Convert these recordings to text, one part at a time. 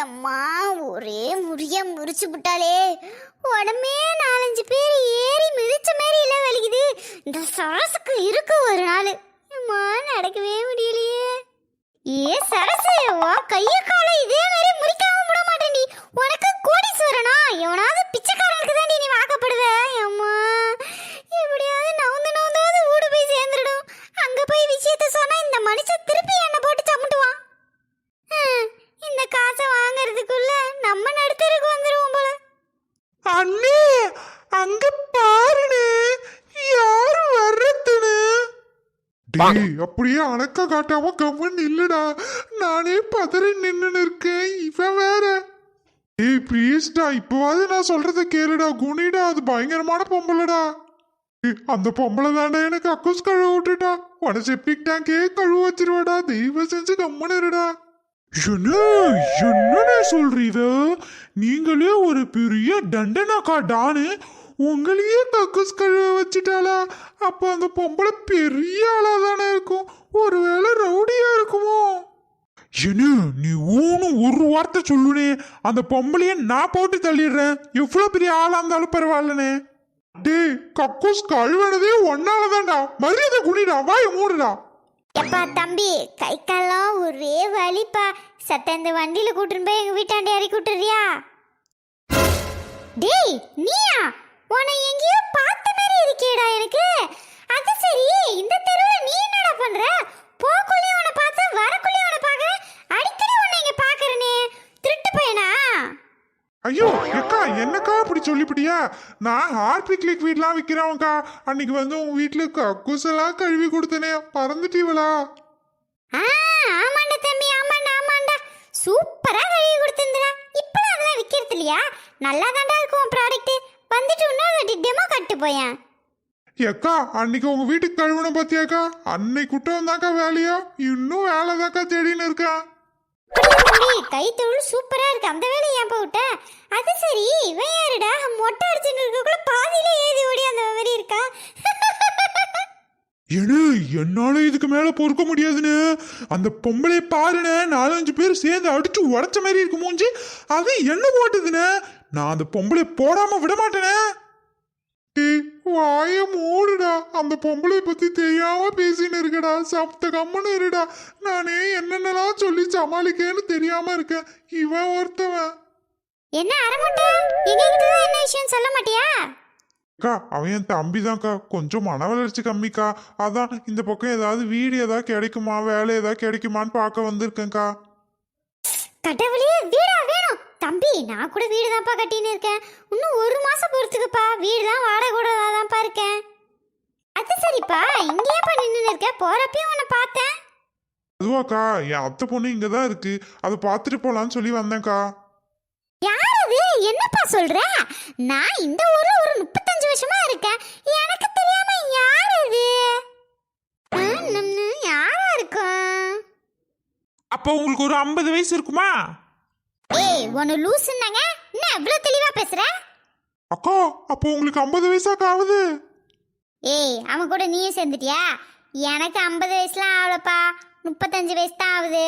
எம்மா ஒரே முடிய முறிச்சு விட்டாலே உடம்பே நாலஞ்சு பேர் ஏறி மிதிச்ச மாதிரி இல்லை வலிக்குது. இந்த சரசுக்கு இருக்கு ஒரு நாள். அம்மா நடக்கவே முடியலையே. ஏ சரசு வா கைய கால இதே மாதிரி முறிக்காம விட மாட்டேன் நீ உனக்கு கோடீஸ்வரனா? எவனாவது பிச்சைக்காரனுக்கு தான் நீ வாக்கப்படுவ. அம்மா எப்படியாவது நவுந்து நவுந்தாவது ஊடு போய் சேர்ந்துடும் அங்க போய் விஷயத்த சொன்னா இந்த மனுஷன் திருப்பி என்ன போட்டு சமுட்டுவான் ஹம், இந்த காசை வாங்குறதுக்குள்ள நம்ம நடுத்தருக்கு வந்துருவோம் போல அண்ணே அங்க பாருனே யாரு வர்றதுன்னு டேய் அப்படியே அணக்க காட்டாம கம்மன் இல்லடா. நானே பதறி நின்னு இருக்கேன். இவன் வேற. டேய் ப்ளீஸ்டா இப்போவாது நான் சொல்றத கேளுடா. குனிடா அது பயங்கரமான பொம்பளைடா. அந்த பொம்பளை தாண்டா எனக்கு அக்கூஸ் கழுவ விட்டுட்டா. உன செப்டிக் டேங்கே கழுவ வச்சிருவாடா. தெய்வம் செஞ்சு கம்மன் இருடா. என்ன என்னண்ணே சொல்றீத நீங்களே ஒரு பெரிய டண்டனாக்கா டானு உங்களையே கக்கூஸ் கழுவ வச்சுட்டாளா? அப்போ அந்த பொம்பளை பெரிய ஆளாக தானே இருக்கும். ஒருவேளை ரவுடியா இருக்குமோ? என்ன? நீ ஊனு ஒரு வார்த்தை சொல்லுனே. அந்த பொம்பளைய நான் போட்டு தள்ளிடுறேன். எவ்வளோ பெரிய ஆளாக இருந்தாலும் பரவாயில்லனே. டேய் கக்கூஸ் கழுவனதே ஒன்னால தான்டா. மரியாதை குடிடா வாய் மூடுடா. எப்பா தம்பி கை காலம் ஒரே வலிப்பா. சத்த இந்த வண்டியில கூட்டின்னு போய் எங்க வீட்டாண்டி இறக்கி விட்டுறியா? டேய் நீயா? உன்னை எங்கேயோ பார்த்த மாதிரி இருக்கேடா எனக்கு. அது சரி இந்த தெருவுல நீ என்னடா பண்ற? போக்குள்ளே உன்னை பார்த்தா வரக்குள்ளே உன்னை பார்க்கறேன். அடிக்கடி உன்னை இங்க பார்க்கறனே. திருட்டு பையனா? ஐயோ அக்கா என்னக்கா இப்படி சொல்லிவிட்டியா நான் ஹார்பிக் லிக்விட்லாம் விற்கிறவன்க்கா அன்னைக்கு வந்து உங்க வீட்டுல கக்கூசெல்லாம் கழுவி கொடுத்தனே. ஆ ஆமாண்டா தம்பி ஆமாண்டா ஆமாண்டா. சூப்பரா கழுவி கொடுத்துருந்தா இப்பலாம் அதெல்லாம் விக்கிறது இல்லையா? நல்லா தாண்டா இருக்கும் ப்ராடக்ட் வந்துட்டு இன்னொரு வாட்டி டெமோ கட்டு போயேன். ஏக்கா அன்னைக்கு உங்க வீட்டுக்கு கழுவுன பாத்தியாக்கா? அன்னைக்கு குட்டம் தாக்கா வேலையா? இன்னும் வேலை தாக்கா தேடின்னு இருக்கேன். தம்பி கை தொழில் சூப்பரா இருக்கு. அந்த வேலையை ஏன் விட்ட அது சரி இவன் யாருடா? மொட்டை அடிச்சுட்டு இருக்கக்குள்ள பாதியில ஏறி ஓடி அந்த மாதிரி இருக்கா? ஏனு என்னால இதுக்கு மேல பொறுக்க முடியாதுன்னு. அந்த பொம்பளை பாருனே நாலஞ்சு பேர் சேர்ந்து அடிச்சு உடச்ச மாதிரி இருக்கு மூஞ்சி. அது என்ன போட்டுதுன்னு? நான் அந்த பொம்பளை போடாம விட மாட்டேனே. வாய மூடுடா. அந்த பொம்பளை பத்தி தெரியாம பேசின்னு இருக்கடா. சப்த கம்மனு இருடா. நானே என்னென்னலாம் சொல்லி சமாளிக்கேன்னு தெரியாம இருக்கேன். இவன் ஒருத்தவன். என்ன அரைமுட்டை? எங்ககிட்ட என்ன விஷயம் சொல்ல மாட்டியா? அக்கா அவன் என் தம்பி தான்க்கா. கொஞ்சம் மன வளர்ச்சி கம்மிக்கா. அதான் இந்த பக்கம் ஏதாவது வீடு ஏதாவது கிடைக்குமா? வேலை ஏதாவது கிடைக்குமான்னு பார்க்க வந்திருக்கேன்க்கா. கடவுளே வீடா வேணும். தம்பி நான் கூட வீடு தான்ப்பா கட்டின்னு இருக்கேன். இன்னும் ஒரு மாசம் பொறுத்துக்குப்பா. வீடுலாம் வாடகை கூட தான்ப்பா இருக்கேன். அது சரிப்பா. இங்கேயேப்பா நின்று இருக்க. போறப்பயும் உன்னை பார்த்தேன். அதுவாக்கா என் அத்தை பொண்ணு இங்கே தான் இருக்கு. அதை பார்த்துட்டு போகலான்னு சொல்லி வந்தேன்க்கா. யார் அது? என்னப்பா சொல்ற? நான் இந்த ஊர்ல ஒரு முப்பத்தஞ்சு வருஷமா இருக்கேன் எனக்கு தெரியாம யார் அது? யாரா இருக்கும் அப்போ உங்களுக்கு ஒரு ஐம்பது வயசு இருக்குமா? ஏய் உன்னை லூசுன்னாங்க என்ன இவ்வளவு தெளிவா பேசுற? அக்கா அப்போ உங்களுக்கு ஐம்பது வயசாக்கா ஆகுது. ஏய் அவன் கூட நீயும் சேர்ந்துட்டியா? எனக்கு ஐம்பது வயசுலாம் ஆகலப்பா. முப்பத்தஞ்சு வயசு தான் ஆகுது.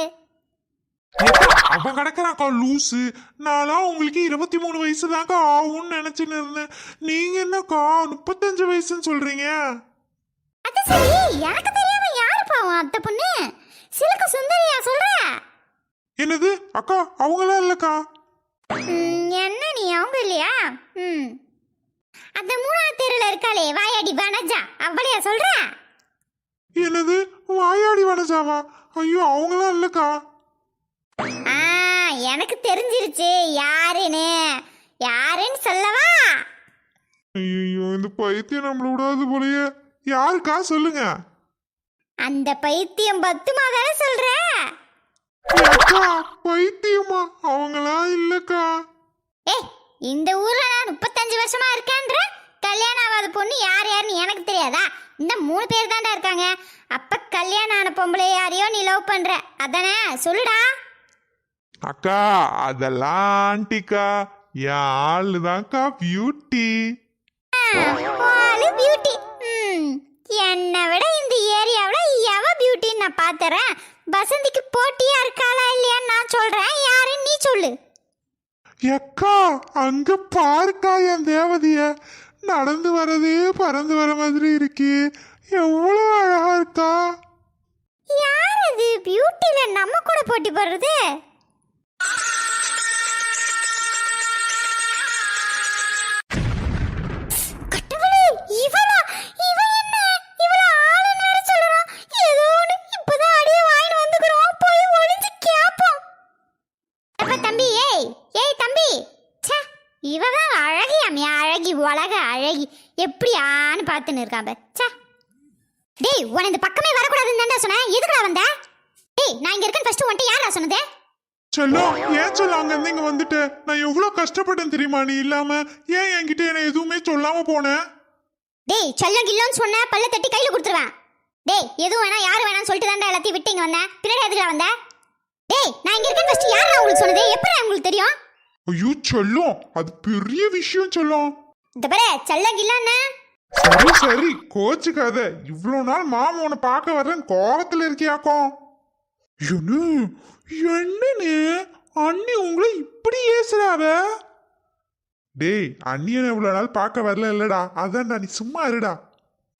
அவன் கிடக்குறாக்கா லூசு. நான்லாம் உங்களுக்கு இருபத்தி மூணு வயசு தான்க்கா ஆகும்னு நினைச்சுன்னு இருந்தேன். நீங்க என்னக்கா முப்பத்தஞ்சு வயசுன்னு சொல்றீங்க? அது சரி எனக்கு தெரியாம யாருப்பா உன் அத்தை பொண்ணு? சிலுக்கு சுந்தரியா சொல்ற? என்னது? அக்கா அவங்களாம் இல்லக்கா? ம், என்ன நீ அவங்க இல்லையா? ம். அந்த மூணாவது தெருவில் இருக்காளே வாயாடி வனஜா. அவளையா சொல்ற? என்னது? வாயாடி வனஜாவா? ஐயோ அவங்களாம் இல்லக்கா? எனக்கு தெரிஞ்சிருச்சு. யாருன்னு? யாருன்னு சொல்லவா? ஐயோ இந்த பைத்தியம் நம்மள விடாது போலயே. யாருக்கா? சொல்லுங்க. அந்த பைத்தியம் பத்துமா தானே சொல்ற? அக்கா பைத்தியமா? அவங்களாம் இல்லக்கா? ஏய் இந்த ஊர்ல நான் முப்பத்தஞ்சு வருஷமா இருக்கேன்ற? கல்யாணம் ஆகாத பொண்ணு யார் யாருன்னு எனக்கு தெரியாதா? இந்த மூணு பேர் தான்டா இருக்காங்க. அப்ப கல்யாணம் ஆன பொம்பளை யாரையோ நீ லவ் பண்ற. அதானே? சொல்லுடா. அக்கா அதெல்லாம் ஆண்டிக்கா. என் பியூட்டி ஆளு பியூட்டி ம் என்னை விட இந்த ஏரியாவில் எவ பியூட்டின்னு நான் பார்த்துறேன் வசந்திக்கு போட்டியா இருக்காளா இல்லையான்னு நான் சொல்றேன். யாருன்னு நீ சொல்லு. எக்கா அங்க பாருக்கா என் தேவதைய. நடந்து வரதே பறந்து வர மாதிரி இருக்கு. எவ்வளோ அழகா இருக்கா. யார் அது? பியூட்டில நம்ம கூட போட்டி போடுறது? இவதான் அழகியாமே, அழகி உலக அழகி. எப்படி ஆன்னு பார்த்துன்னு இருக்கான் பார். டேய் உன இந்த பக்கமே வரக்கூடாதுன்னு தான்டா சொன்னேன். எதுக்குடா வந்த? டேய் நான் இங்க இருக்கேன் ஃபர்ஸ்ட் உன்ட்ட யாரா சொன்னது? செல்லம். ஏன் செல்லம் அங்க இருந்து இங்க வந்துட்டு நான் எவ்வளவு கஷ்டப்பட்டேன் தெரியுமா? நீ இல்லாம ஏன் என்கிட்ட என்ன எதுவுமே சொல்லாம போனேன் டேய் செல்லம் கில்லோன்னு சொன்ன பல்ல தட்டி கையில கொடுத்துருவேன். டேய் எதுவும் வேணா யாரு வேணாம்னு சொல்லிட்டு தான்டா எல்லாத்தையும் விட்டு இங்க வந்தேன் பின்னாடி எதுக்குடா வந்த? டேய் நான் இங்க இருக்கேன் ஃபர்ஸ்ட் யாரா உங்களுக்கு சொன்னது? எப்படி உங்களுக்கு தெரியும்? ஐயோ செல்லம். அது பெரிய விஷயம் செல்லம். இந்த பாரு செல்லம் கில்லன்னு. சரி சரி கோச்சுக்காத. இவ்வளவு நாள் மாமா உன்னை பார்க்க வரேன் கோவத்துல இருக்கியாக்கும். என்ன என்னன்னு அண்ணி உங்களை இப்படி ஏசுறாவ? டேய் அண்ணியனை இவ்வளவு நாள் பார்க்க வரல இல்லடா. அதான்டா நீ சும்மா இருடா.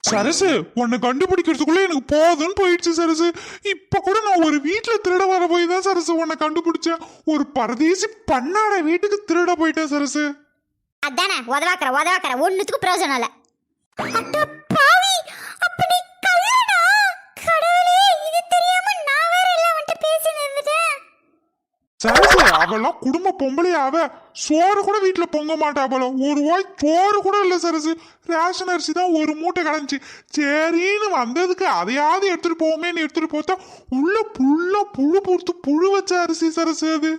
சரசு உன்னை கண்டுபிடிக்கிறதுக்குள்ள எனக்கு போதும்னு போயிடுச்சு சரசு. இப்ப கூட நான் ஒரு வீட்டுல திருட வர போய் தான் சரசு உன்னை கண்டுபிடிச்சேன். ஒரு பரதேசி பண்ணாட வீட்டுக்கு திருட போயிட்டேன் சரசு. அதானே உதவாக்கற உதவாக்கற. ஒண்ணுத்துக்கும் பிரயோஜனம் இல்லை. சரசு அவெல்லாம் குடும்ப பொம்பளை அவ. சோறு கூட வீட்டுல பொங்க மாட்டா போல. ஒரு வாய் சோறு கூட இல்ல சரசு. ரேஷன் அரிசி தான் ஒரு மூட்டை கிடந்துச்சு சரின்னு வந்ததுக்கு அதையாவது எடுத்துட்டு போவோமேன்னு எடுத்துட்டு போத்தா உள்ள புல்லா புழு பொறுத்து புழு வச்ச அரிசி சரசு அது.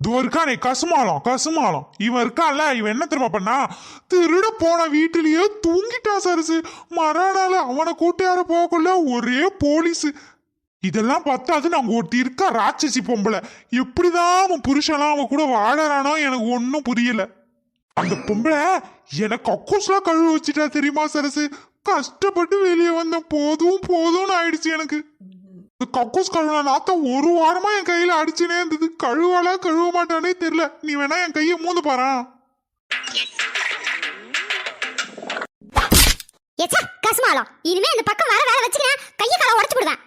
இதோ இருக்கானே கசுமாலம் கசுமாலம் இவன் இருக்கான்ல இவன் என்ன திரும்ப பண்ணா? திருட போன வீட்டிலேயே தூங்கிட்டான் சரசு. மறுநாள் அவனை கூட்டியார போகக்குள்ள ஒரே போலீஸ். இதெல்லாம் பத்தாது நாங்க ஒருத்தி இருக்கா ராட்சசி பொம்பளை. எப்படிதான் அவன் புருஷன்லாம் அவன் கூட வாழறானோ எனக்கு ஒன்றும் புரியல. அந்த பொம்பளை எனக்கு கக்கூஸ்லாம் கழுவு வச்சுட்டா தெரியுமா சரசு? கஷ்டப்பட்டு வெளியே வந்தேன் போதும் போதும்னு ஆயிடுச்சு எனக்கு. இந்த கக்கூஸ் கழுவுன நாத்தம் ஒரு வாரமா என் கையில அடிச்சுனே இருந்தது. கழுவாலா கழுவ மாட்டானே தெரியல. நீ வேணா என் கையை மூந்து பாறான் ஏச்சா கசுமாலம் இனிமே இந்த பக்கம் வர வேலை வச்சுக்கிறேன் கைய கால உடச்சு விடுவேன்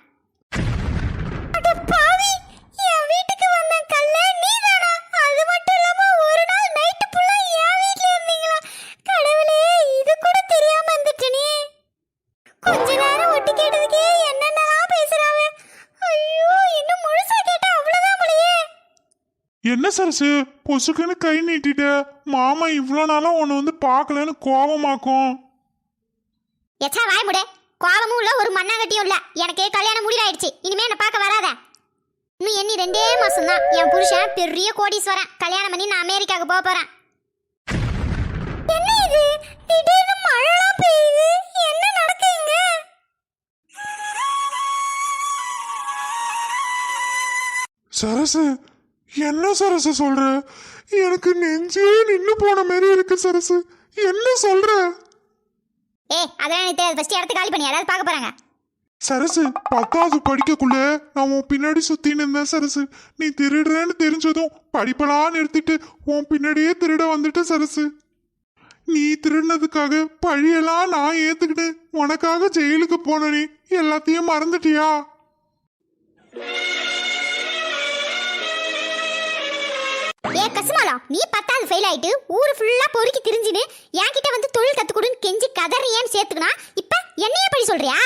என்ன சரசு பொசுக்குன்னு கை நீட்டிட்ட? மாமா இவ்வளோ நாளா உன்னை வந்து பார்க்கலன்னு கோவமாக்கும் எச்சா வாய் முடு. கோவமும் இல்ல ஒரு மண்ணாங்கட்டியும் இல்ல. எனக்கு கல்யாணம் முடிவாயிடுச்சு. இனிமே என்ன பார்க்க வராத. இன்னும் எண்ணி ரெண்டே மாசம் தான் என் புருஷன் பெரிய கோடீஸ்வரன். கல்யாணம் பண்ணி நான் அமெரிக்காவுக்கு போக போறேன். என்ன இது? திடீர்னு மழைலாம் பெய்யுது. என்ன நடக்குங்க சரசு என்ன சரசு சொல்ற? எனக்கு நெஞ்சே நின்னு போன மாதிரி இருக்கு சரசு. என்ன சொல்ற? ஏய் அதெல்லாம் எனக்கு தெரியாது ஃபர்ஸ்ட் இடத்த காலி பண்ணி. யாராவது பார்க்க போறாங்க. சரசு பத்தாவது படிக்கக்குள்ள நான் உன் பின்னாடி சுத்தின்னு இருந்தேன் சரசு. நீ திருடுறேன்னு தெரிஞ்சதும் படிப்பெல்லாம் நிறுத்திட்டு உன் பின்னாடியே திருட வந்துட்ட சரசு. நீ திருடினதுக்காக பழியெல்லாம் நான் ஏத்துக்கிட்டு உனக்காக ஜெயிலுக்கு போன நீ எல்லாத்தையும் மறந்துட்டியா? ஏ கசுமாலம் நீ பத்தாவது ஃபெயில் ஆயிட்டு ஊர் ஃபுல்லா பொறுக்கி திரிஞ்சுன்னு என்கிட்ட வந்து தொழில் கத்துக்கொடுன்னு கெஞ்சி கதறியேன்னு சேர்த்துக்கனா இப்ப என்னையே படி சொல்றியா?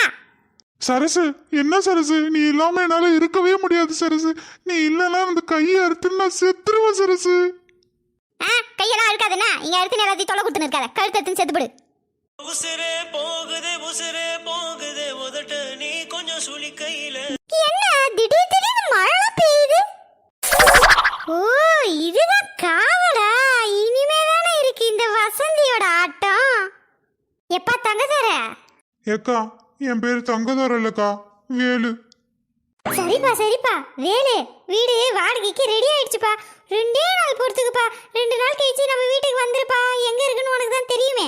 சரசு என்ன சரசு? நீ இல்லாம என்னால இருக்கவே முடியாது சரசு. நீ இல்லைன்னா அந்த கையை அறுத்து நான் செத்துருவேன் சரசு. ஆ கையெல்லாம் இருக்காதுன்னா இங்க எடுத்து எல்லாத்தையும் தொலை கொடுத்துன்னு இருக்காத. கழுத்து எடுத்து செத்துப்பிடு. உசுரே போகுதே உசுரே போகுதே. உதட்ட நீ கொஞ்சம் சுழி கையில. என்ன திடீர் திடீர்னு மழை பெய்யுது? ஓ இதுதான் காவலா? இனிமே தானே இருக்கு இந்த வசந்தியோட ஆட்டம். எப்பா தங்க தர ஏக்கா என் பேர் தங்கதோர் இல்லக்கா. வேலு. சரிப்பா சரிப்பா. வேலு வீடு வாடகைக்கு ரெடி ஆயிடுச்சுப்பா. ரெண்டே நாள் பொறுத்துக்குப்பா. ரெண்டு நாள் கழிச்சு நம்ம வீட்டுக்கு வந்துருப்பா. எங்க இருக்குன்னு உனக்கு தான் தெரியுமே.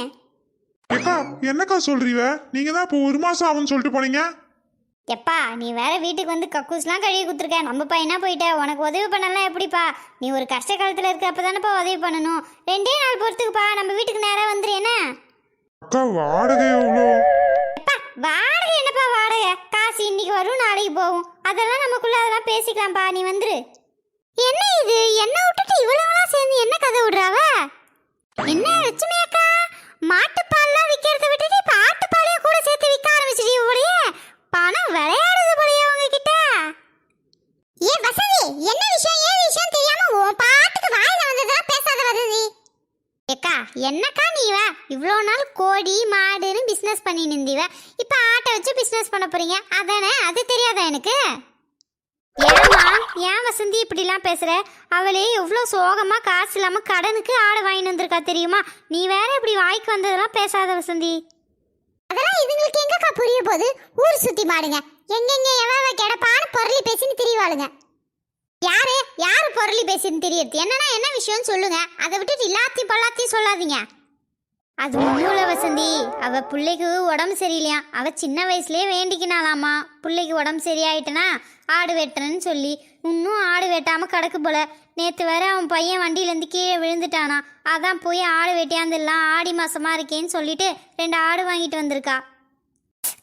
ஏக்கா என்னக்கா சொல்றீவ நீங்க தான் இப்போ ஒரு மாசம் ஆகும்னு சொல்லிட்டு போனீங்க? எப்பா நீ வேற வீட்டுக்கு வந்து கக்கூஸ்லாம் கழுவி கொடுத்துருக்க. நம்ம பையனா போயிட்ட. உனக்கு உதவி பண்ணலாம் எப்படிப்பா? நீ ஒரு கஷ்ட காலத்தில் இருக்கப்ப தானேப்பா உதவி பண்ணணும். ரெண்டே நாள் பொறுத்துக்குப்பா. நம்ம வீட்டுக்கு நேராக வந்துரு என்ன? அக்கா வாடகை எவ்வளோ? எப்பா வாடகை என்னப்பா வாடகை? காசு இன்னைக்கு வரும் நாளைக்கு போகும். அதெல்லாம் நமக்குள்ள அதெல்லாம் பேசிக்கலாம்ப்பா. நீ வந்துரு. என்ன இது? என்ன விட்டுட்டு இவ்வளவுலாம் சேர்ந்து என்ன கதை விடுறாவ? என்ன லட்சுமி அக்கா? மாட்டுப்பால்லாம் விற்கிறத விட்டுட்டு இப்ப ஆட்டுப்பாலையும் கூட சேர்த்து விற்க ஆரம்பிச்சிடி இவளையே பணம் விளையாடுது போலயே உங்ககிட்ட. ஏ வசதி என்ன விஷயம் ஏன் விஷயம் தெரியாம உன் பாட்டுக்கு வாயில வந்ததெல்லாம் பேசாத வசதி ஏக்கா என்னக்கா நீவ இவ்வளோ நாள் கோடி மாடுன்னு பிஸ்னஸ் பண்ணி நிந்திவ இப்போ ஆட்டை வச்சு பிஸ்னஸ் பண்ண போறீங்க. அதானே? அது தெரியாதா எனக்கு? ஏமா ஏன் வசந்தி இப்படிலாம் பேசுற? அவளே எவ்வளோ சோகமா காசு இல்லாம கடனுக்கு ஆடு வாங்கிட்டு வந்திருக்கா தெரியுமா? நீ வேற இப்படி வாய்க்கு வந்ததெல்லாம் பேசாத வசந்தி. அதெல்லாம் இதுங்களுக்கு எங்கக்கா புரிய போகுது? ஊர் சுத்தி மாடுங்க எங்கெங்க எவ்வளவு கிடப்பான்னு பொருளி பேசின்னு திரிவாளுங்க யாரு? யாரு பொருளி பேசின்னு தெரியறது? என்னன்னா என்ன விஷயம்னு சொல்லுங்க. அதை விட்டுட்டு எல்லாத்தையும் பல்லாத்தையும் சொல்லாதீங்க. அது ஒன்றும் வசந்தி அவ பிள்ளைக்கு உடம்பு சரியில்லையா? அவ சின்ன வயசுலயே வேண்டிக்கினாலாமா பிள்ளைக்கு உடம்பு சரியாயிட்டனா? ஆடு வெட்டுறேன்னு சொல்லி. இன்னும் ஆடு வெட்டாம கிடக்கு போல. நேற்று வேற அவன் பையன் வண்டியிலேருந்து கீழே விழுந்துட்டானா. அதான் போய் ஆடு வெட்டியாந்துடலாம். ஆடி மாசமா இருக்கேன்னு சொல்லிட்டு ரெண்டு ஆடு வாங்கிட்டு வந்திருக்கா.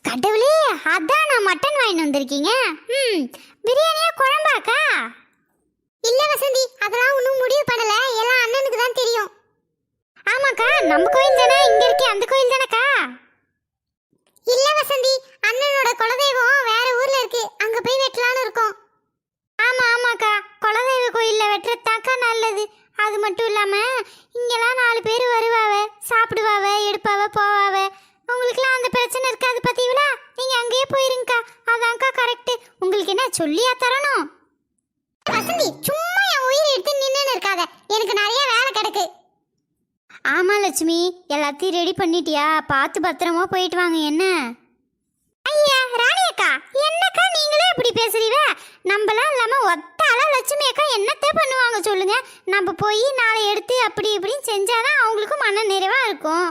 கடவுளே அதான் நான் மட்டன் வாங்கிட்டு வந்திருக்கீங்க. ம் பிரியாணியா குழம்பாக்கா இல்ல வசந்தி அதெல்லாம் ஒன்றும் முடிவு பண்ணல. எல்லாம் அண்ணனுக்கு தான் தெரியும். ஆமாக்கா நம்ம கோயில் தானே? இங்க இருக்கே அந்த கோயில் தானேக்கா? இல்ல வசந்தி அண்ணனோட குலதெய்வம் வேற ஊர்ல இருக்கு. அங்க போய் வெட்டலாம்னு இருக்கோம். ஆமா ஆமாக்கா. குலதெய்வ கோயில்ல வெட்டுறதாக்கா நல்லது. அது மட்டும் இல்லாம இங்கெல்லாம் நாலு பேர் வருவாவ சாப்பிடுவாவ எடுப்பாவ போவாவ. உங்களுக்குலாம் அந்த பிரச்சனை இருக்காது பாத்தீங்களா? நீங்க அங்கேயே போயிருங்கக்கா. அதான்க்கா கரெக்ட் உங்களுக்கு என்ன சொல்லியா தரணும்? வசந்தி சும்மா என் உயிர் எடுத்து நின்னு இருக்காத. எனக்கு நிறைய வேலை கிடக்கு. ஆமா லட்சுமி எல்லாத்தையும் ரெடி பண்ணிட்டியா? பார்த்து பத்திரமா போயிட்டு வாங்க என்ன? ஐயா ராணி அக்கா என்னக்கா நீங்களே இப்படி பேசுறீங்க? நம்மளாம் இல்லாம ஒத்தால லட்சுமி அக்கா என்னத்த பண்ணுவாங்க சொல்லுங்க? நம்ம போய் நாளை எடுத்து அப்படி இப்படின்னு செஞ்சாதான் அவங்களுக்கும் மன நிறைவா இருக்கும்.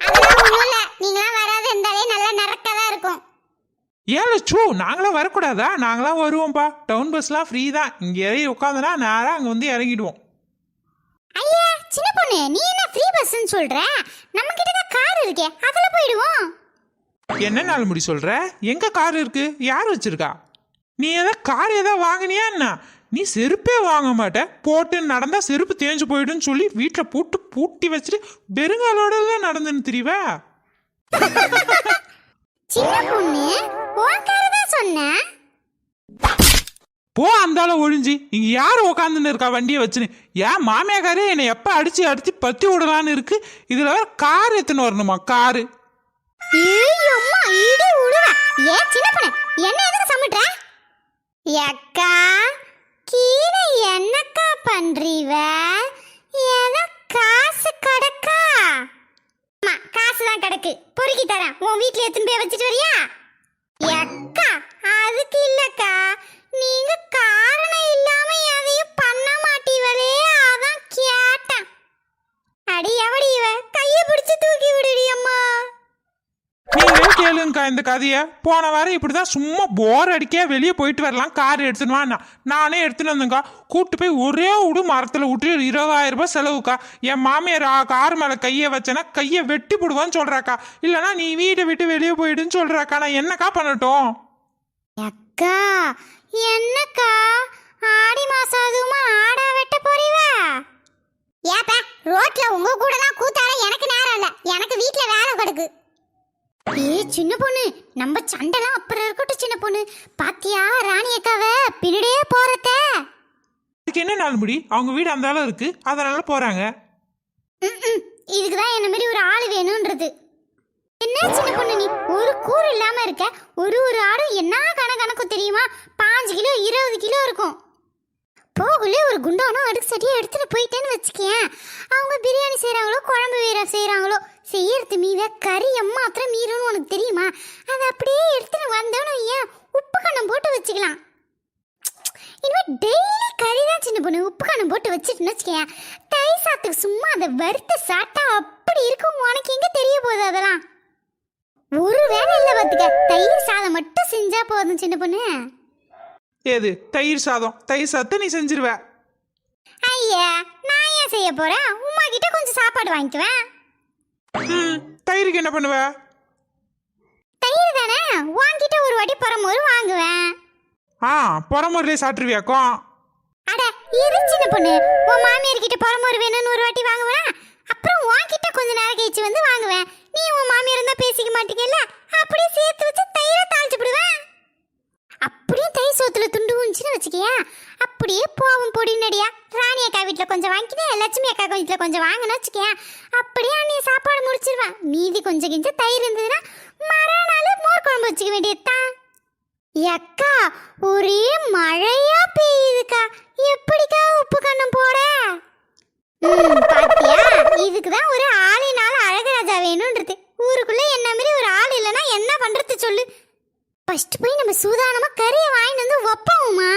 அதெல்லாம் நீங்களாம் வராது இருந்தாலே நல்லா நரக்கதா இருக்கும். ஏன் லட்சு நாங்களாம் வரக்கூடாதா? நாங்களாம் வருவோம்ப்பா டவுன் பஸ்லாம் ஃப்ரீ தான். இங்கே இறங்கி உட்காந்துனா நேராக அங்கே வந்து இறங்கிடுவோம். ஐயா சின்ன பொண்ணு நீ என்ன ஃப்ரீ பஸ்ன்னு சொல்ற? நம்ம கிட்ட தான் கார் இருக்கே அதுல போயிடுவோம். என்ன நாள் முடி சொல்கிற எங்கே கார் இருக்கு? யார் வச்சிருக்கா? நீ எதா கார் எதா வாங்கினியா என்ன? நீ செருப்பே வாங்க மாட்ட. போட்டு நடந்தா செருப்பு தேஞ்சு போயிடுன்னு சொல்லி வீட்டில் பூட்டு பூட்டி வச்சுட்டு பெருங்காலோட தான் நடந்துன்னு தெரியவ சின்ன பொண்ணு உன் சொன்னேன் போ அந்தால ஒழிஞ்சு. இங்க யார் உக்காந்துன்னு இருக்கா? வண்டியை வச்சுன்னு. ஏன் மாமியாக்காரே என்னை எப்போ அடித்து அடித்து பத்தி விடலான்னு இருக்கு? இதில் வேற கார் எத்தனை வரணுமா? காரு ஏய் அம்மா இடி உடுவ ஏ சின்ன என்ன எதுக்கு சமைட்ற அக்கா கீழே என்னக்கா பண்றீவ? ஏதோ காசு கிடக்கா? ஆமா காசு தான் கிடக்கு. பொறுக்கி தரேன். உன் வீட்ல எடுத்துன்னு போய் வச்சுட்டு வரியா? இந்த கதையை போன வாரம் இப்படி தான் சும்மா போர் அடிக்க வெளியே போயிட்டு வரலாம். கார் எடுத்துன்னு நானே எடுத்துன்னு வந்தேங்க்கா கூட்டு போய் ஒரே விடு மரத்தில் விட்டு இருபதாயிரம் ரூபாய் செலவுக்கா. என் மாமியார் கார் மேலே கையை வச்சேன்னா கையை வெட்டி போடுவான்னு சொல்கிறாக்கா இல்லைனா நீ வீட்டை விட்டு வெளியே போயிடுன்னு சொல்கிறாக்கா நான் என்னக்கா பண்ணட்டும்? அக்கா என்னக்கா? ஆடி மாசம் அதுவுமா ஆடா வெட்ட போறீவா? ஏப்பா ரோட்ல உங்க கூட தான் கூத்தாட எனக்கு நேரம் இல்ல. எனக்கு வீட்ல வேலை கிடக்கு. ஏ சின்ன பொண்ணு நம்ம சண்டைலாம் அப்புறம் இருக்கட்டும் சின்ன பொண்ணு. பாத்தியா ராணி அக்காவ? பின்னாடியே போறத. அதுக்கு என்ன நாள் முடி? அவங்க வீடு அந்த அளவு இருக்கு. அதனால போறாங்க. இதுக்கு தான் என்ன மாதிரி ஒரு ஆள் வேணும்ன்றது என்ன சின்ன பொண்ணு நீ? ஒரு கூறு இல்லாம இருக்க. ஒரு ஒரு ஆடும் என்ன கண கணக்கும் தெரியுமா? பாஞ்சு கிலோ இருபது கிலோ இருக்கும். போகுள்ளே ஒரு குண்டானோ அடுக்கு சட்டியை எடுத்துகிட்டு போயிட்டேன்னு வச்சுக்கேன். அவங்க பிரியாணி செய்கிறாங்களோ குழம்பு வேற செய்கிறாங்களோ செய்யறது மீத கறி எம்மாத்திரம் மீறும்னு உனக்கு தெரியுமா? அதை அப்படியே எடுத்துகிட்டு வந்தோன்னு ஏன் உப்பு கண்ணம் போட்டு வச்சுக்கலாம். இனிமேல் டெய்லி கறி தான் சின்ன பொண்ணு. உப்பு கண்ணம் போட்டு வச்சுட்டுன்னு வச்சுக்கேன். தயிர் சாத்துக்கு சும்மா அதை வறுத்த சாப்பிட்டா அப்படி இருக்கும் உனக்கு எங்கே தெரிய போகுது அதெல்லாம்? ஒரு வேலை இல்லை பார்த்துக்க தயிர் சாதம் மட்டும் செஞ்சால் போதும் சின்ன பொண்ணு. ஏது? தயிர் சாதம். தயிர் சாதத்தை நீ செஞ்சிருவ. ஐயா நான் ஏன் செய்ய போறேன்? உமா கிட்ட கொஞ்சம் சாப்பாடு வாங்கிக்குவேன் ம் தயிருக்கு என்ன பண்ணுவ? தயிர் தானே? வாங்கிட்ட ஒரு வாட்டி பரமோரு வாங்குவேன். ஆ புறமுறையிலே சாப்பிட்ருவியாக்கும் அட இரு சின்ன பொண்ணு. உன் மாமியார் கிட்ட பரமோரு வேணும்னு ஒரு வாட்டி வாங்குவேன்? அப்புறம் உன்கிட்ட கொஞ்ச நேரம் கழிச்சு வந்து வாங்குவேன். நீ உன் மாமியார் இருந்தா பேசிக்க மாட்டீங்கல்ல அப்படியே சேர்த்து வச்சு தயிரை தாளிச்சு விடுவேன் அப்படியே தயிர் சோத்துல துண்டு ஊஞ்சுன்னு வச்சுக்கியா அப்படியே போவும் பொடி நடியா ராணி அக்கா வீட்டில் கொஞ்சம் வாங்கினேன் லட்சுமி அக்கா வீட்டில் கொஞ்சம் வாங்கினு வச்சுக்கியா அப்படியே நீ சாப்பாடு முடிச்சிருவான் மீதி கொஞ்சம் கிஞ்ச தயிர் இருந்ததுன்னா மறுநாள் மோர் குழம்பு வச்சுக்க வேண்டியதுதான் அக்கா ஒரே மழையா பெய்யுதுக்கா. எப்படிக்கா உப்பு கண்ணம் போட? பாத்தியா? இதுக்கு தான் ஒரு ஆளினால அழகராஜா வேணும்ன்றது ஊருக்குள்ள என்ன மாதிரி ஒரு ஆள் இல்லைன்னா என்ன பண்றது சொல்லு. ஃபர்ஸ்ட் போய் நம்ம சூதானமா கறியை வாங்கிட்டு வந்து வைப்போம்மா.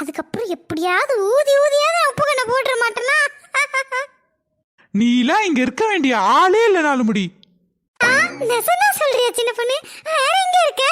அதுக்கப்புறம் எப்படியாவது ஊதி ஊதியாவது உப்பு கண்ணை போட்டுற மாட்டேன்னா? நீலாம் இங்க இருக்க வேண்டிய ஆளே இல்லைனாலும் முடி சொல்றியா சின்ன பொண்ணு? வேற இருக்க?